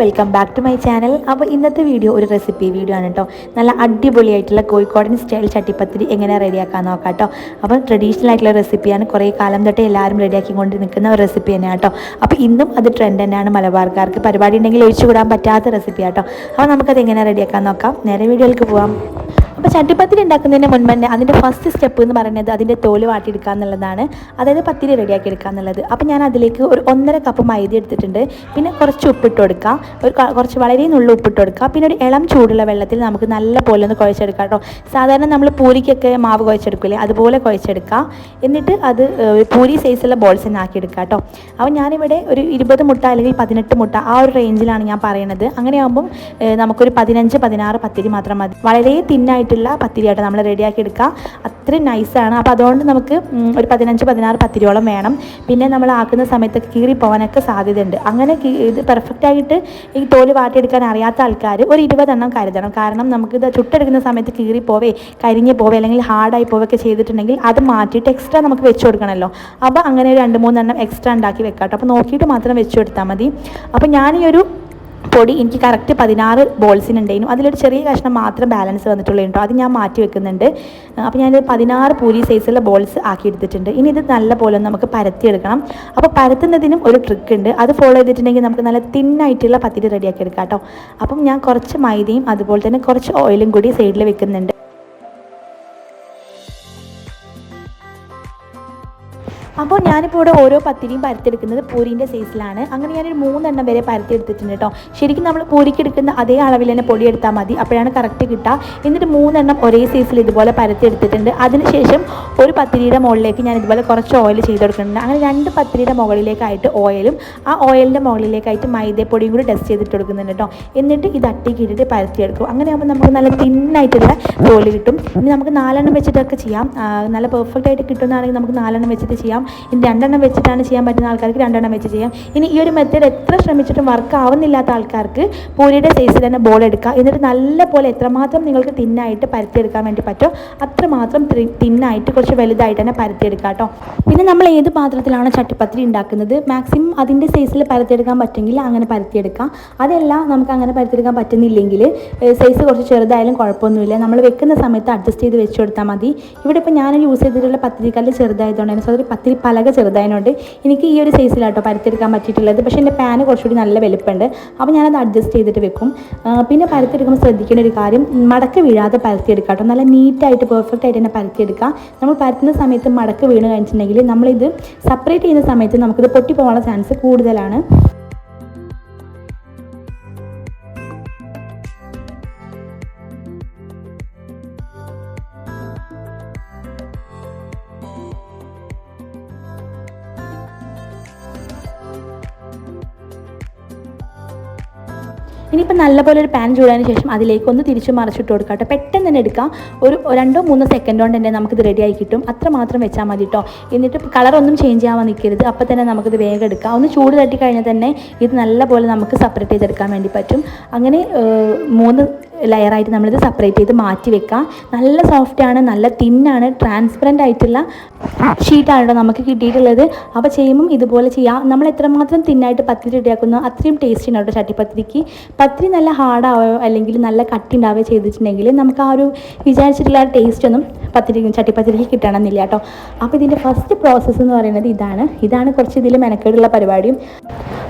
Welcome back to my channel അപ്പോൾ ഇന്നത്തെ video ഒരു റെസിപ്പി വീഡിയോ ആണ് കേട്ടോ നല്ല അടിപൊളിയായിട്ടുള്ള കോഴിക്കോടൻ സ്റ്റൈൽ ചട്ടിപ്പത്തിരി എങ്ങനെ റെഡിയാക്കാൻ നോക്കാം കേട്ടോ അപ്പോൾ ട്രഡീഷണൽ ആയിട്ടുള്ള റെസിപ്പിയാണ് കുറേ കാലം തൊട്ടേ എല്ലാവരും റെഡിയാക്കി കൊണ്ട് നിൽക്കുന്ന ഒരു റെസിപ്പി തന്നെയാണ് കേട്ടോ അപ്പോൾ ഇന്നും അത് ട്രെൻഡ് തന്നെയാണ് മലബാർക്കാർക്ക്. പരിപാടി ഉണ്ടെങ്കിൽ ഒഴിച്ചുകൂടാൻ പറ്റാത്ത റെസിപ്പി കേട്ടോ അപ്പോൾ നമുക്കത് എങ്ങനെ റെഡിയാക്കാൻ നോക്കാം. നേരെ വീഡിയോയിലേക്ക് പോവാം. അപ്പോൾ ചട്ടിപ്പത്തിരി ഉണ്ടാക്കുന്നതിന് മുൻപ് തന്നെ അതിന്റെ ഫസ്റ്റ് സ്റ്റെപ്പ് എന്ന് പറയുന്നത് അതിന്റെ തോൽ വാട്ടിയെടുക്കുക എന്നുള്ളതാണ്. അതായത് പത്തിരി റെഡിയാക്കി എടുക്കുക എന്നുള്ളത്. അപ്പോൾ ഞാൻ അതിലേക്ക് ഒരു ഒന്നര കപ്പ് മൈദ എടുത്തിട്ടുണ്ട്. പിന്നെ കുറച്ച് ഉപ്പിട്ട് കൊടുക്കുക ഒരു കുറച്ച് വളരെ നുള്ള ഉപ്പിട്ട് കൊടുക്കുക പിന്നെ ഒരു ഇളം ചൂടുള്ള വെള്ളത്തിൽ നമുക്ക് നല്ല പോലെ ഒന്ന് കുഴച്ചെടുക്കാം കേട്ടോ. സാധാരണ നമ്മൾ പൂരിക്കൊക്കെ മാവ് കുഴച്ചെടുക്കില്ലേ അതുപോലെ കുഴച്ചെടുക്കുക എന്നിട്ട് അത് പൂരി സൈസുള്ള ബോൾസ് തന്നെ ആക്കിയെടുക്കുക കേട്ടോ. അപ്പോൾ ഞാനിവിടെ ഒരു ഇരുപത് മുട്ട അല്ലെങ്കിൽ പതിനെട്ട് മുട്ട ആ ഒരു റേഞ്ചിലാണ് ഞാൻ പറയുന്നത് അങ്ങനെയാകുമ്പം നമുക്കൊരു പതിനഞ്ച് പതിനാറ് പത്തിരി മാത്രം മതി. വളരെ തിന്നായിട്ടുള്ള പത്തിരിയായിട്ട് നമ്മൾ റെഡിയാക്കി എടുക്കുക അത്രയും നൈസാണ് അപ്പോൾ അതുകൊണ്ട് നമുക്ക് ഒരു പതിനഞ്ച് പതിനാറ് പത്തിരിയോളം വേണം. പിന്നെ നമ്മൾ ആക്കുന്ന സമയത്ത് കീറി പോകാനൊക്കെ സാധ്യതയുണ്ട്. അങ്ങനെ ഇത് പെർഫെക്റ്റായിട്ട് ഈ തോൽ വാട്ടിയെടുക്കാൻ അറിയാത്ത ആൾക്കാർ ഒരു ഇരുപതെണ്ണം കരുതണം. കാരണം നമുക്കിത് ചുട്ടെടുക്കുന്ന സമയത്ത് കീറി പോവേ കരിഞ്ഞ് പോവേ അല്ലെങ്കിൽ ഹാർഡായി പോവുകയൊക്കെ ചെയ്തിട്ടുണ്ടെങ്കിൽ അത് മാറ്റിയിട്ട് എക്സ്ട്രാ നമുക്ക് വെച്ച് കൊടുക്കണമല്ലോ അപ്പോൾ അങ്ങനെ രണ്ട് മൂന്നെണ്ണം എക്സ്ട്രാ ഉണ്ടാക്കി വെക്കാം കേട്ടോ അപ്പോൾ നോക്കിയിട്ട് മാത്രം വെച്ച് കൊടുത്താൽ മതി. അപ്പോൾ ഞാൻ ഈ ഒരു പൊടി എനിക്ക് കറക്റ്റ് പതിനാറ് ബോൾസിന് ഉണ്ടായിരുന്നു അതിലൊരു ചെറിയ കഷ്ണം മാത്രം ബാലൻസ് വന്നിട്ടുള്ളൂ കേട്ടോ അത് ഞാൻ മാറ്റി വെക്കുന്നുണ്ട്. അപ്പോൾ ഞാൻ പതിനാറ് പൂരി സൈസുള്ള ബോൾസ് ആക്കി എടുത്തിട്ടുണ്ട്. ഇനി ഇത് നല്ല പോലെ നമുക്ക് പരത്തിയെടുക്കണം. അപ്പോൾ പരത്തുന്നതിനും ഒരു ട്രിക്ക് ഉണ്ട്. അത് ഫോളോ ചെയ്തിട്ടുണ്ടെങ്കിൽ നമുക്ക് നല്ല തിൻ ആയിട്ടുള്ള പത്തിരി റെഡിയാക്കി എടുക്കാം കേട്ടോ. അപ്പം ഞാൻ കുറച്ച് മൈദയും അതുപോലെ തന്നെ കുറച്ച് ഓയിലും കൂടി സൈഡിൽ വെക്കുന്നുണ്ട്. അപ്പോൾ ഞാനിപ്പോൾ ഇവിടെ ഓരോ പത്തിരിയും പരത്തിയെടുക്കുന്നത് പൂരിന്റെ സൈസിലാണ്. അങ്ങനെ ഞാനൊരു മൂന്നെണ്ണം വരെ പരത്തിയെടുത്തിട്ടുണ്ട് കേട്ടോ. ശരിക്കും നമ്മൾ പൂരിക്ക് എടുക്കുന്ന അതേ അളവിൽ തന്നെ പൊടി എടുത്താൽ മതി. അപ്പോഴാണ് കറക്റ്റ് കിട്ടുക. എന്നിട്ട് മൂന്നെണ്ണം ഒരേ സൈസിൽ ഇതുപോലെ പരത്തിയെടുത്തിട്ടുണ്ട്. അതിനുശേഷം ഒരു പത്തിരിയുടെ മുകളിലേക്ക് ഞാൻ ഇതുപോലെ കുറച്ച് ഓയിൽ ചെയ്ത് കൊടുക്കുന്നുണ്ട് അങ്ങനെ രണ്ട് പത്തിരിയുടെ മുകളിലേക്കായിട്ട് ഓയിലും ആ ഓയിലിന്റെ മുകളിലേക്കായിട്ട് മൈദപ്പൊടിയും കൂടി ടെസ്റ്റ് ചെയ്തിട്ട് കൊടുക്കുന്നുണ്ട് കേട്ടോ. എന്നിട്ട് ഇത് അട്ടിക്കിട്ടിട്ട് പരത്തിയെടുക്കും. അങ്ങനെ ആകുമ്പോൾ നമുക്ക് നല്ല തിന്നായിട്ടുള്ള തോൽ കിട്ടും. ഇനി നമുക്ക് നാലെണ്ണം വെച്ചിട്ടൊക്കെ ചെയ്യാം. നല്ല പെർഫെക്റ്റ് ആയിട്ട് കിട്ടുന്നതാണെങ്കിൽ നമുക്ക് നാലെണ്ണം വെച്ചിട്ട് ചെയ്യാം. ഇനി രണ്ടെണ്ണം വെച്ചിട്ടാണ് ചെയ്യാൻ പറ്റുന്ന ആൾക്കാർക്ക് രണ്ടെണ്ണം വെച്ച് ചെയ്യാം. ഇനി ഈ ഒരു മെത്തേഡ് എത്ര ശ്രമിച്ചിട്ടും വർക്ക് ആവുന്നില്ലാത്ത ആൾക്കാർക്ക് പൂരിയുടെ സൈസിൽ തന്നെ ബോൾ എടുക്കുക എന്നിട്ട് നല്ല പോലെ എത്രമാത്രം നിങ്ങൾക്ക് തിന്നായിട്ട് പരത്തിയെടുക്കാൻ വേണ്ടി പറ്റുമോ അത്രമാത്രം തിന്നായിട്ട് കുറച്ച് വലുതായിട്ട് തന്നെ പരത്തിയെടുക്കുക കേട്ടോ പിന്നെ നമ്മൾ ഏത് പാത്രത്തിലാണ് ചട്ടിപ്പത്തിരി ഉണ്ടാക്കുന്നത്? മാക്സിമം അതിന്റെ സൈസിൽ പരത്തിയെടുക്കാൻ പറ്റുമെങ്കിൽ അങ്ങനെ പരത്തിയെടുക്കാം. അതല്ല നമുക്ക് അങ്ങനെ പരത്തിയെടുക്കാൻ പറ്റുന്നില്ലെങ്കിൽ സൈസ് കുറച്ച് ചെറുതായാലും കുഴപ്പമൊന്നുമില്ല. നമ്മൾ വെക്കുന്ന സമയത്ത് അഡ്ജസ്റ്റ് ചെയ്ത് വെച്ച് കൊടുത്താൽ മതി. ഇവിടെ ഇപ്പോൾ ഞാൻ യൂസ് ചെയ്തിട്ടുള്ള പത്തിരിക്കല്ല് ചെറുതായതുകൊണ്ട് തന്നെ അതൊരു പത്തിരി പലക ചെറുതായതുകൊണ്ട് എനിക്ക് ഈ ഒരു സൈസിലാട്ടോ പരത്തിയെടുക്കാൻ പറ്റിയിട്ടുള്ളത്. പക്ഷേ എന്റെ പാന് കുറച്ചുകൂടി നല്ല വലുപ്പമുണ്ട്. അപ്പോൾ ഞാനത് അഡ്ജസ്റ്റ് ചെയ്തിട്ട് വെക്കും. പിന്നെ പരത്തിയെടുക്കുമ്പോൾ ശ്രദ്ധിക്കേണ്ട ഒരു കാര്യം മടക്ക് വീഴാതെ പരത്തിയെടുക്കുക കേട്ടോ നല്ല നീറ്റായിട്ട് പെർഫെക്റ്റ് ആയിട്ട് തന്നെ പരത്തിയെടുക്കുക. നമ്മൾ പരത്തുന്ന സമയത്ത് മടക്ക് വീണ് കഴിഞ്ഞിട്ടുണ്ടെങ്കിൽ നമ്മളിത് സെപ്പറേറ്റ് ചെയ്യുന്ന സമയത്ത് നമുക്കിത് പൊട്ടി പോകാനുള്ള ചാൻസ് കൂടുതലാണ്. ഇനിയിപ്പോൾ നല്ലപോലെ ഒരു പാൻ ചൂടാതിന് ശേഷം അതിലേക്ക് ഒന്ന് തിരിച്ച് മറിച്ചിട്ട് കൊടുക്കാം കേട്ടോ. പെട്ടെന്ന് തന്നെ എടുക്കാം. ഒരു രണ്ടോ മൂന്നോ സെക്കൻഡ് കൊണ്ട് തന്നെ നമുക്കിത് റെഡി ആയി കിട്ടും. അത്ര മാത്രം വെച്ചാൽ മതി കേട്ടോ എന്നിട്ട് കളറൊന്നും ചേഞ്ച് ആവാൻ നിൽക്കരുത്. അപ്പോൾ തന്നെ നമുക്കിത് വേഗം എടുക്കാം. ഒന്ന് ചൂട് തട്ടി കഴിഞ്ഞാൽ തന്നെ ഇത് നല്ലപോലെ നമുക്ക് സെപ്പറേറ്റ് ചെയ്തെടുക്കാൻ വേണ്ടി പറ്റും. അങ്ങനെ മൂന്ന് ലെയറായിട്ട് നമ്മളിത് സെപ്പറേറ്റ് ചെയ്ത് മാറ്റി വെക്കാം. നല്ല സോഫ്റ്റ് ആണ് നല്ല തിന്നാണ് ട്രാൻസ്പെറന്റ് ആയിട്ടുള്ള ഷീറ്റാണ് കേട്ടോ നമുക്ക് കിട്ടിയിട്ടുള്ളത്. അപ്പോൾ ചെയ്യുമ്പം ഇതുപോലെ ചെയ്യാം. നമ്മൾ എത്രമാത്രം തിന്നായിട്ട് പത്തിരി റെഡിയാക്കുന്നോ അത്രയും ടേസ്റ്റ് ഉണ്ടാവും ചട്ടിപ്പത്തിരിക്ക്. പത്തിരി നല്ല ഹാർഡാവുകയോ അല്ലെങ്കിൽ നല്ല കട്ടി ഉണ്ടാവുകയോ ചെയ്തിട്ടുണ്ടെങ്കിൽ നമുക്ക് ആ ഒരു വിചാരിച്ചിട്ടുള്ള ടേസ്റ്റ് ഒന്നും പത്തിരി ചട്ടിപ്പത്തിരിക്ക് കിട്ടണമെന്നില്ല കേട്ടോ. അപ്പോൾ ഇതിന്റെ ഫസ്റ്റ് പ്രോസസ്സ് എന്ന് പറയുന്നത് ഇതാണ്. ഇതാണ് കുറച്ച് ഇതിൽ മെനക്കേടുള്ള പരിപാടിയും.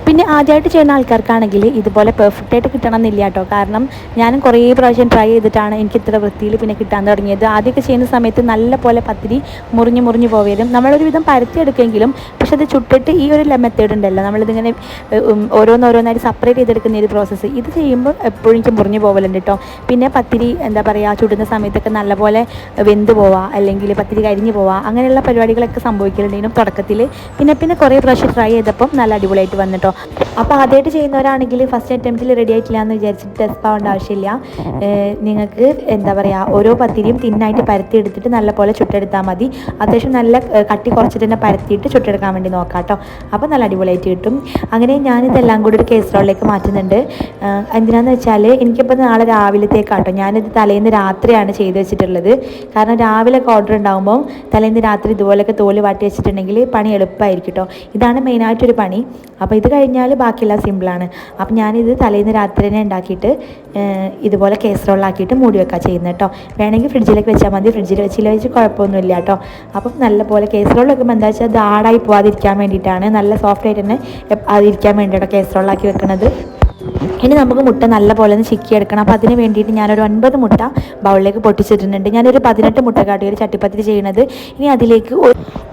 പിന്നെ ആദ്യമായിട്ട് ചെയ്യുന്ന ആൾക്കാർക്കാണെങ്കിൽ ഇതുപോലെ പെർഫെക്റ്റ് ആയിട്ട് കിട്ടണമെന്നില്ല കേട്ടോ. കാരണം ഞാനും കുറേ പ്രാവശ്യം ട്രൈ ചെയ്തിട്ടാണ് എനിക്ക് ഇത്ര വൃത്തിയിൽ പിന്നെ കിട്ടാൻ തുടങ്ങിയത്. ആദ്യമൊക്കെ ചെയ്യുന്ന സമയത്ത് നല്ല പോലെ പത്തിരി മുറിഞ്ഞ് മുറിഞ്ഞ് പോവരും നമ്മളൊരു വിധം പരത്തിയെടുക്കെങ്കിലും പക്ഷെ അത് ചുട്ടിട്ട് ഈ ഒരു മെത്തേഡ് ഉണ്ടല്ലോ. നമ്മളിതിങ്ങനെ ഓരോന്നോരോന്നായിട്ട് സെപ്പറേറ്റ് ചെയ്തെടുക്കുന്ന ഒരു പ്രോസസ്സ് ഇത് ചെയ്യുമ്പോൾ എപ്പോഴും എനിക്ക് മുറിഞ്ഞ് പോവലുണ്ട് കേട്ടോ. പിന്നെ പത്തിരി എന്താ പറയുക ചുടുന്ന സമയത്തൊക്കെ നല്ലപോലെ വെന്ത് പോവാ അല്ലെങ്കിൽ പത്തിരി കരിഞ്ഞു പോവാ അങ്ങനെയുള്ള പരിപാടികളൊക്കെ സംഭവിക്കലുണ്ടെങ്കിലും തുടക്കത്തിൽ പിന്നെ പിന്നെ കുറേ പ്രാവശ്യം ട്രൈ ചെയ്തപ്പം നല്ല അടിപൊളിയായിട്ട് വന്നിട്ടോ. അപ്പോൾ ആദ്യമായിട്ട് ചെയ്യുന്നവരാണെങ്കിൽ ഫസ്റ്റ് അറ്റംപ്റ്റിൽ റെഡി ആയിട്ടില്ല എന്ന് വിചാരിച്ചിട്ട് ടെസ്റ്റ് ആവേണ്ട ആവശ്യമില്ല. നിങ്ങൾക്ക് എന്താ പറയുക ഓരോ പത്തിരിയും തിന്നായിട്ട് പരത്തി എടുത്തിട്ട് നല്ലപോലെ ചുട്ടെടുത്താൽ മതി. അത്യാവശ്യം നല്ല കട്ടി കുറച്ചിട്ട് തന്നെ പരത്തിയിട്ട് ചുട്ടെടുക്കാൻ വേണ്ടി നോക്കാം കേട്ടോ അപ്പോൾ നല്ല അടിപൊളിയായിട്ട് കിട്ടും. അങ്ങനെ ഞാനിതെല്ലാം കൂടി ഒരു കേസറോളിലേക്ക് മാറ്റുന്നുണ്ട്. എന്തിനാന്ന് വെച്ചാൽ എനിക്കിപ്പോൾ നാളെ രാവിലത്തേക്കാട്ടോ. ഞാനിത് തലേന്ന് രാത്രിയാണ് ചെയ്ത് വെച്ചിട്ടുള്ളത്. കാരണം രാവിലെ ഓർഡർ ഉണ്ടാകുമ്പോൾ തലേന്ന് രാത്രി ഇതുപോലെയൊക്കെ തോൽ വാട്ടി വെച്ചിട്ടുണ്ടെങ്കിൽ പണി എളുപ്പമായിരിക്കും കേട്ടോ ഇതാണ് മെയിനായിട്ടൊരു പണി. അപ്പോൾ ഇത് കഴിഞ്ഞ് കഴിഞ്ഞാൽ ബാക്കിയെല്ലാം സിമ്പിളാണ് അപ്പം ഞാനിത് തലേന്ന് രാത്രി തന്നെ ഉണ്ടാക്കിയിട്ട് ഇതുപോലെ കേസറോളാക്കിയിട്ട് മൂടി വെക്കുക ചെയ്യുന്നത് കേട്ടോ വേണമെങ്കിൽ ഫ്രിഡ്ജിലേക്ക് വെച്ചാൽ മതി. ഫ്രിഡ്ജിൽ വെച്ചില്ല വെച്ച് കുഴപ്പമൊന്നുമില്ല കേട്ടോ അപ്പം നല്ലപോലെ കേസറോൾ വെക്കുമ്പോൾ എന്താ വെച്ചാൽ ആടായി പോവാതിരിക്കാൻ വേണ്ടിയിട്ടാണ്. നല്ല സോഫ്റ്റ് ആയിട്ട് തന്നെ അതിരിക്കാൻ വേണ്ടിയിട്ടോ കേസറോളാക്കി വെക്കുന്നത് ഇനി നമുക്ക് മുട്ട നല്ല പോലെ ഒന്ന് ചിക്കി എടുക്കണം അപ്പോൾ അതിന് വേണ്ടിയിട്ട് ഞാനൊരു ഒൻപത് മുട്ട ബൗളിലേക്ക് പൊട്ടിച്ചിട്ടുണ്ട് ഞാനൊരു പതിനെട്ട് മുട്ട കാട്ടി ഒരു ചട്ടിപ്പത്തിരി ചെയ്യണത്. ഇനി അതിലേക്ക്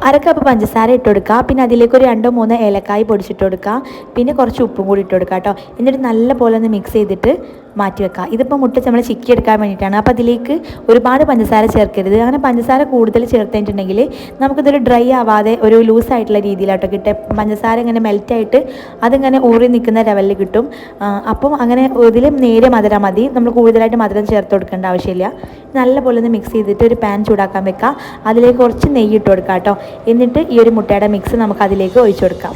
അര കപ്പ് പഞ്ചസാര ഇട്ട് കൊടുക്കുക പിന്നെ അതിലേക്ക് ഒരു രണ്ടോ മൂന്നോ ഏലക്കായ് പൊടിച്ചിട്ട് കൊടുക്കുക പിന്നെ കുറച്ച് ഉപ്പും കൂടി ഇട്ട് കൊടുക്കുക കേട്ടോ. എന്നിട്ട് നല്ല പോലെ ഒന്ന് മിക്സ് ചെയ്തിട്ട് മാറ്റി വെക്കുക ഇതിപ്പോൾ മുട്ട നമ്മൾ ചിക്കി എടുക്കാൻ വേണ്ടിയിട്ടാണ്. അപ്പോൾ അതിലേക്ക് ഒരുപാട് പഞ്ചസാര ചേർക്കരുത്. അങ്ങനെ പഞ്ചസാര കൂടുതൽ ചേർത്തിട്ടുണ്ടെങ്കിൽ നമുക്കിതൊരു ഡ്രൈ ആവാതെ ഒരു ലൂസ് ആയിട്ടുള്ള രീതിയിലാട്ടോ കിട്ടുക പഞ്ചസാര ഇങ്ങനെ മെൽറ്റായിട്ട് അതിങ്ങനെ ഊറി നിൽക്കുന്ന ലെവലിൽ കിട്ടും. അപ്പം അങ്ങനെ ഇതിൽ നേരെ മധുരം മതി. നമ്മൾ കൂടുതലായിട്ട് മധുരം ചേർത്ത് കൊടുക്കേണ്ട ആവശ്യമില്ല. നല്ലപോലെ ഒന്ന് മിക്സ് ചെയ്തിട്ട് ഒരു പാൻ ചൂടാക്കാൻ വെക്കുക അതിലേക്ക് കുറച്ച് നെയ്യ് ഇട്ട് കൊടുക്കാം കേട്ടോ. എന്നിട്ട് ഈ ഒരു മുട്ടയുടെ മിക്സ് നമുക്ക് അതിലേക്ക് ഒഴിച്ചു കൊടുക്കാം.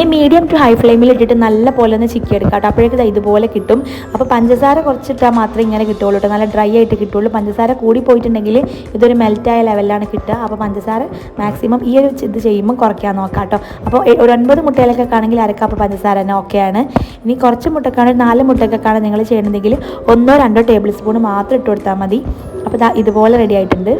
ഇനി മീഡിയം ടു ഹൈ ഫ്ലെയിമിൽ ഇട്ടിട്ട് നല്ല പോലെ ഒന്ന് ചിക്കി എടുക്കാം കേട്ടോ അപ്പോഴേക്കും ഇതുപോലെ കിട്ടും. അപ്പോൾ പഞ്ചസാര കുറച്ചിട്ടാൽ മാത്രമേ ഇങ്ങനെ കിട്ടുള്ളൂ കേട്ടോ. നല്ല ഡ്രൈ ആയിട്ട് കിട്ടുള്ളൂ പഞ്ചസാര കൂടി പോയിട്ടുണ്ടെങ്കിൽ ഇതൊരു മെൽറ്റായ ലെവലിലാണ് കിട്ടുക. അപ്പോൾ പഞ്ചസാര മാക്സിമം ഈ ഒരു ഇത് ചെയ്യുമ്പോൾ കുറയ്ക്കാൻ നോക്കാം കേട്ടോ. അപ്പോൾ ഒരു ഒൻപത് മുട്ടയിലൊക്കെ ആണെങ്കിൽ അരക്കപ്പ് പഞ്ചസാര തന്നെ ഓക്കെയാണ് ഇനി കുറച്ച് മുട്ടക്കാണ് നാല് മുട്ടക്കൊക്കെയാണ് നിങ്ങൾ ചെയ്യണമെങ്കിൽ ഒന്നോ രണ്ടോ ടേബിൾ സ്പൂൺ മാത്രം ഇട്ട് കൊടുത്താൽ മതി. അപ്പോൾ ഇതുപോലെ റെഡി ആയിട്ടുണ്ട്.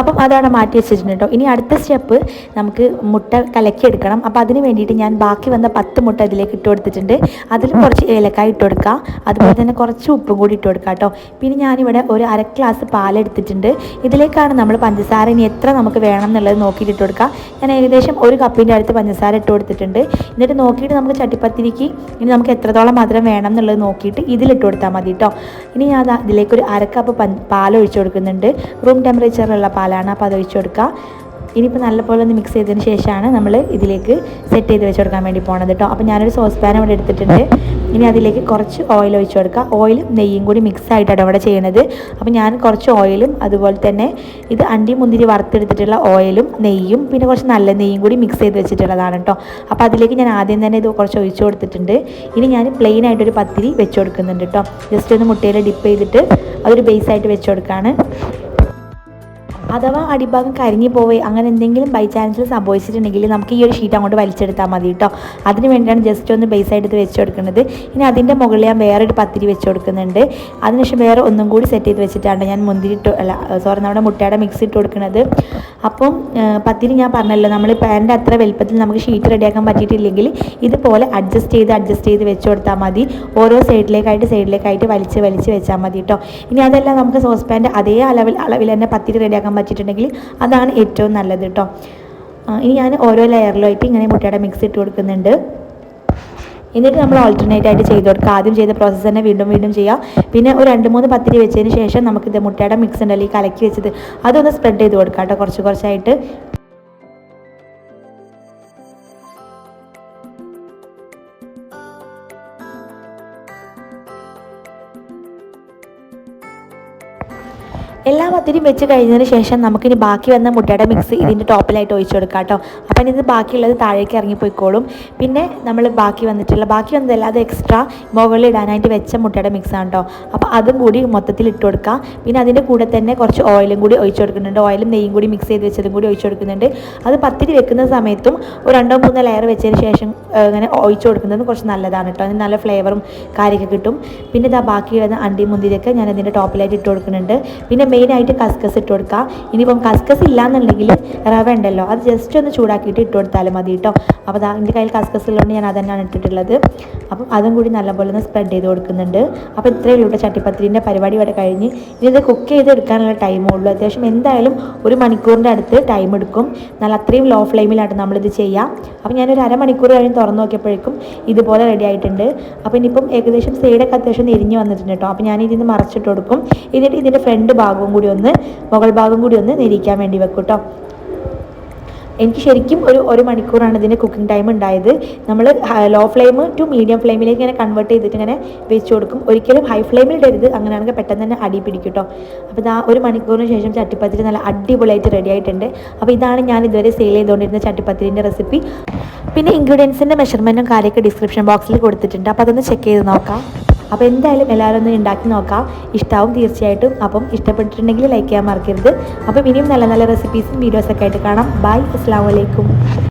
അപ്പം അതവിടെ മാറ്റി വെച്ചിട്ടുണ്ട് കേട്ടോ ഇനി അടുത്ത സ്റ്റെപ്പ് നമുക്ക് മുട്ട കലക്കിയെടുക്കണം. അപ്പോൾ അതിന് വേണ്ടിയിട്ട് ഞാൻ ബാക്കി വന്ന പത്ത് മുട്ട ഇതിലേക്ക് ഇട്ട് കൊടുത്തിട്ടുണ്ട്. അതിൽ കുറച്ച് ഏലക്കായ ഇട്ട് കൊടുക്കുക അതുപോലെ തന്നെ കുറച്ച് ഉപ്പും കൂടി ഇട്ട് കൊടുക്കുക കേട്ടോ പിന്നെ ഞാനിവിടെ ഒരു അര ഗ്ലാസ് പാലെടുത്തിട്ടുണ്ട് ഇതിലേക്കാണ് നമ്മൾ പഞ്ചസാര ഇനി എത്ര നമുക്ക് വേണം എന്നുള്ളത് നോക്കിയിട്ട് ഇട്ട് കൊടുക്കുക ഞാൻ ഏകദേശം ഒരു കപ്പിന്റെ അടുത്ത് പഞ്ചസാര ഇട്ട് കൊടുത്തിട്ടുണ്ട്. എന്നിട്ട് നോക്കിയിട്ട് നമുക്ക് ചട്ടിപ്പത്തിരിക്ക് ഇനി നമുക്ക് എത്രത്തോളം മധുരം വേണം എന്നുള്ളത് നോക്കിയിട്ട് ഇതിലിട്ട് കൊടുത്താൽ മതി കേട്ടോ ഇനി ഞാൻ അതിലേക്കൊരു അര കപ്പ് പാൽ ഒഴിച്ചു കൊടുക്കുന്നുണ്ട്. റൂം ടെമ്പറേച്ചറിലുള്ള പാലാണ് അപ്പോൾ അത് ഒഴിച്ചു കൊടുക്കുക. ഇനിയിപ്പോൾ നല്ലപോലെ ഒന്ന് മിക്സ് ചെയ്തതിന് ശേഷമാണ് നമ്മൾ ഇതിലേക്ക് സെറ്റ് ചെയ്ത് വെച്ച് കൊടുക്കാൻ വേണ്ടി പോണത് കേട്ടോ അപ്പോൾ ഞാനൊരു സോസ് പാൻ ഇവിടെ എടുത്തിട്ടുണ്ട്. ഇനി അതിലേക്ക് കുറച്ച് ഓയിൽ ഒഴിച്ച് കൊടുക്കുക. ഓയിലും നെയ്യും കൂടി മിക്സ് ആയിട്ടാണ് ഇവിടെ ചെയ്യുന്നത്. അപ്പോൾ ഞാൻ കുറച്ച് ഓയിലും അതുപോലെ തന്നെ ഇത് അണ്ടി മുന്തിരി വറുത്തെടുത്തിട്ടുള്ള ഓയിലും നെയ്യും പിന്നെ കുറച്ച് നല്ല നെയ്യും കൂടി മിക്സ് ചെയ്ത് വെച്ചിട്ടുള്ളതാണ് കേട്ടോ അപ്പോൾ അതിലേക്ക് ഞാൻ ആദ്യം തന്നെ ഇത് കുറച്ച് ഒഴിച്ച് കൊടുത്തിട്ടുണ്ട്. ഇനി ഞാൻ പ്ലെയിൻ ആയിട്ടൊരു പത്തിരി വെച്ച് കൊടുക്കുന്നുണ്ട് കേട്ടോ ജസ്റ്റ് ഒന്ന് മുട്ടയിൽ ഡിപ്പ് ചെയ്തിട്ട് അതൊരു ബേസ് ആയിട്ട് വെച്ച് കൊടുക്കുകയാണ് അഥവാ അടിഭാഗം കരിഞ്ഞു പോവേ അങ്ങനെ എന്തെങ്കിലും ബൈ ചാൻസിൽ സംഭവിച്ചിട്ടുണ്ടെങ്കിൽ നമുക്ക് ഈ ഒരു ഷീറ്റ് അങ്ങോട്ട് വലിച്ചെടുത്താൽ മതി കേട്ടോ അതിന് വേണ്ടിയാണ് ജസ്റ്റ് ഒന്ന് ബേസ് ആയിട്ട് വെച്ച് കൊടുക്കുന്നത്. ഇനി അതിന്റെ മുകളിൽ ഞാൻ വേറൊരു പത്തിരി വെച്ച് കൊടുക്കുന്നുണ്ട്. അതിനുശേഷം വേറെ ഒന്നും കൂടി സെറ്റ് ചെയ്ത് വെച്ചിട്ടാണ് ഞാൻ മുന്തിരി ഇട്ട് അല്ല സോറി നമ്മുടെ മുട്ടയുടെ മിക്സ് ഇട്ട് കൊടുക്കുന്നത്. അപ്പം പത്തിരി ഞാൻ പറഞ്ഞല്ലോ നമ്മൾ പാന്റെ അത്ര വലുപ്പത്തിൽ നമുക്ക് ഷീറ്റ് റെഡിയാക്കാൻ പറ്റിയിട്ടില്ലെങ്കിൽ ഇതുപോലെ അഡ്ജസ്റ്റ് ചെയ്ത് അഡ്ജസ്റ്റ് ചെയ്ത് വെച്ച് കൊടുത്താൽ മതി. ഓരോ സൈഡിലേക്കായിട്ട് സൈഡിലേക്കായിട്ട് വലിച്ച് വലിച്ച് വെച്ചാൽ മതി കേട്ടോ ഇനി അതെല്ലാം നമുക്ക് സോസ് പാന്റെ അതേ അളവിൽ അളവിൽ തന്നെ പത്തിരി റെഡിയാക്കാൻ പറ്റിയിട്ടുണ്ടെങ്കിൽ അതാണ് ഏറ്റവും നല്ലത് കേട്ടോ ഇനി ഞാൻ ഓരോ ലെയറിലായിട്ട് ഇങ്ങനെ മുട്ടയുടെ മിക്സ് ഇട്ട് കൊടുക്കുന്നുണ്ട്. എന്നിട്ട് നമ്മൾ ഓൾട്ടർനേറ്റ് ആയിട്ട് ചെയ്ത് കൊടുക്കുക. ആദ്യം ചെയ്ത പ്രോസസ്സ് തന്നെ വീണ്ടും വീണ്ടും ചെയ്യാം പിന്നെ ഒരു രണ്ട് മൂന്ന് പത്തിരി വെച്ചതിന് ശേഷം നമുക്ക് മുട്ടയുടെ മിക്സ് ഉണ്ടല്ലോ ഈ കലക്കി വെച്ചത് അതൊന്ന് സ്പ്രെഡ് ചെയ്ത് കൊടുക്കാം കേട്ടോ കുറച്ച് കുറച്ചായിട്ട്. എല്ലാ പത്തിരിയും വെച്ച് കഴിഞ്ഞതിന് ശേഷം നമുക്കിനി ബാക്കി വന്ന മുട്ടയുടെ മിക്സ് ഇതിന്റെ ടോപ്പിലായിട്ട് ഒഴിച്ചു കൊടുക്കാം കേട്ടോ. അപ്പം ഇത് ബാക്കിയുള്ളത് താഴേക്ക് ഇറങ്ങിപ്പോയിക്കോളും. പിന്നെ നമ്മൾ ബാക്കി വന്നിട്ടുള്ള ബാക്കി വന്നതല്ല അത് എക്സ്ട്രാ മുകളിൽ ഇടാനായിട്ട് വെച്ച മുട്ടയുടെ മിക്സ് ആണ് കേട്ടോ. അപ്പോൾ അതും കൂടി മൊത്തത്തിൽ ഇട്ട് കൊടുക്കാം. പിന്നെ അതിന്റെ കൂടെ തന്നെ കുറച്ച് ഓയിലും കൂടി ഒഴിച്ചു കൊടുക്കുന്നുണ്ട്. ഓയിലും നെയ്യും കൂടി മിക്സ് ചെയ്ത് വെച്ചതും കൂടി ഒഴിച്ചു കൊടുക്കുന്നുണ്ട്. അത് പത്തിരി വെക്കുന്ന സമയത്തും ഒരു രണ്ടോ മൂന്നോ ലെയർ വെച്ചതിന് ശേഷം ഇങ്ങനെ ഒഴിച്ചു കൊടുക്കുന്നത് കുറച്ച് നല്ലതാണ് കേട്ടോ. അതിന് നല്ല ഫ്ലേവറും കാര്യമൊക്കെ കിട്ടും. പിന്നെ ഇതാ ബാക്കിയുള്ള അണ്ടി മുന്തിരിയൊക്കെ ഞാൻ അതിന്റെ ടോപ്പിലായിട്ട് ഇട്ട് കൊടുക്കുന്നുണ്ട്. പിന്നെ മെയിനായിട്ട് കസ്കസ് ഇട്ട് കൊടുക്കുക ഇനിയിപ്പം കസ്കസ് ഇല്ലാന്നുണ്ടെങ്കിൽ റവ ഉണ്ടല്ലോ അത് ജസ്റ്റ് ഒന്ന് ചൂടാക്കിയിട്ട് ഇട്ട് കൊടുത്താലും മതി കേട്ടോ അപ്പോൾ അതാ എന്റെ കയ്യിൽ കസ്കസ് ഉള്ളതുകൊണ്ട് ഞാൻ അതന്നെയാണ് ഇട്ടിട്ടുള്ളത്. അപ്പം അതും കൂടി നല്ലപോലെ ഒന്ന് സ്പ്രെഡ് ചെയ്ത് കൊടുക്കുന്നുണ്ട്. അപ്പോൾ ഇത്രയേ ഉള്ളൂ ചട്ടിപ്പത്തിരിന്റെ പരിപാടി ഇവിടെ കഴിഞ്ഞ്. ഇനി ഇത് കുക്ക് ചെയ്ത് എടുക്കാനുള്ള ടൈമേ ഉള്ളൂ. അത്യാവശ്യം എന്തായാലും ഒരു മണിക്കൂറിന്റെ അടുത്ത് ടൈം എടുക്കും. നല്ല അത്രയും ലോ ഫ്ലെയിമിലാണ് നമ്മളിത് ചെയ്യാം. അപ്പോൾ ഞാനൊരു അരമണിക്കൂർ കഴിഞ്ഞ് തുറന്നു നോക്കിയപ്പോഴേക്കും ഇതുപോലെ റെഡി ആയിട്ടുണ്ട്. അപ്പോൾ ഇനിയിപ്പം ഏകദേശം സൈഡൊക്കെ അത്യാവശ്യം നെരിഞ്ഞ് വന്നിട്ടുണ്ട് കേട്ടോ അപ്പോൾ ഞാൻ ഇതിന് മറച്ചിട്ട് കൊടുക്കും. എന്നിട്ട് ഇതിന്റെ ഫ്രണ്ട് ഭാഗവും കൂടി ഒന്ന് മുകൾ ഭാഗം കൂടി ഒന്ന് നിരീക്കാൻ വേണ്ടി വെക്കും കേട്ടോ എനിക്ക് ശരിക്കും ഒരു ഒരു മണിക്കൂറാണ് ഇതിന്റെ കുക്കിംഗ് ടൈം ഉണ്ടായത്. നമ്മൾ ലോ ഫ്ലെയിം ടു മീഡിയം ഫ്ലെയിമിലേക്ക് ഇങ്ങനെ കൺവേർട്ട് ചെയ്തിട്ട് ഇങ്ങനെ വെച്ച് കൊടുക്കും. ഒരിക്കലും ഹൈ ഫ്ലെയിമിൽ ഇടരുത്. അങ്ങനെയാണെങ്കിൽ പെട്ടെന്ന് തന്നെ അടി പിടിക്കും കേട്ടോ അപ്പോൾ ഇതാ ഒരു മണിക്കൂറിന് ശേഷം ചട്ടിപ്പത്തിരി നല്ല അടിപൊളിയായിട്ട് റെഡി ആയിട്ടുണ്ട്. അപ്പോൾ ഇതാണ് ഞാൻ ഇതുവരെ സെയിൽ ചെയ്തുകൊണ്ടിരുന്ന ചട്ടിപ്പത്തിരിന്റെ റെസിപ്പി പിന്നെ ഇൻഗ്രീഡിയൻസിന്റെ മെഷർമെന്റും കാര്യമൊക്കെ ഡിസ്ക്രിപ്ഷൻ ബോക്സിൽ കൊടുത്തിട്ടുണ്ട്. അപ്പോൾ അതൊന്ന് ചെക്ക് ചെയ്ത് നോക്കാം. അപ്പോൾ എന്തായാലും എല്ലാവരും ഒന്ന് ഉണ്ടാക്കി നോക്കാം. ഇഷ്ടമാവും തീർച്ചയായിട്ടും. അപ്പം ഇഷ്ടപ്പെട്ടിട്ടുണ്ടെങ്കിൽ ലൈക്ക് ചെയ്യാൻ മറക്കരുത്. അപ്പം ഇനിയും നല്ല നല്ല റെസിപ്പീസും വീഡിയോസൊക്കെ ആയിട്ട് കാണാം. ബൈ അസ്സാം വലൈക്കും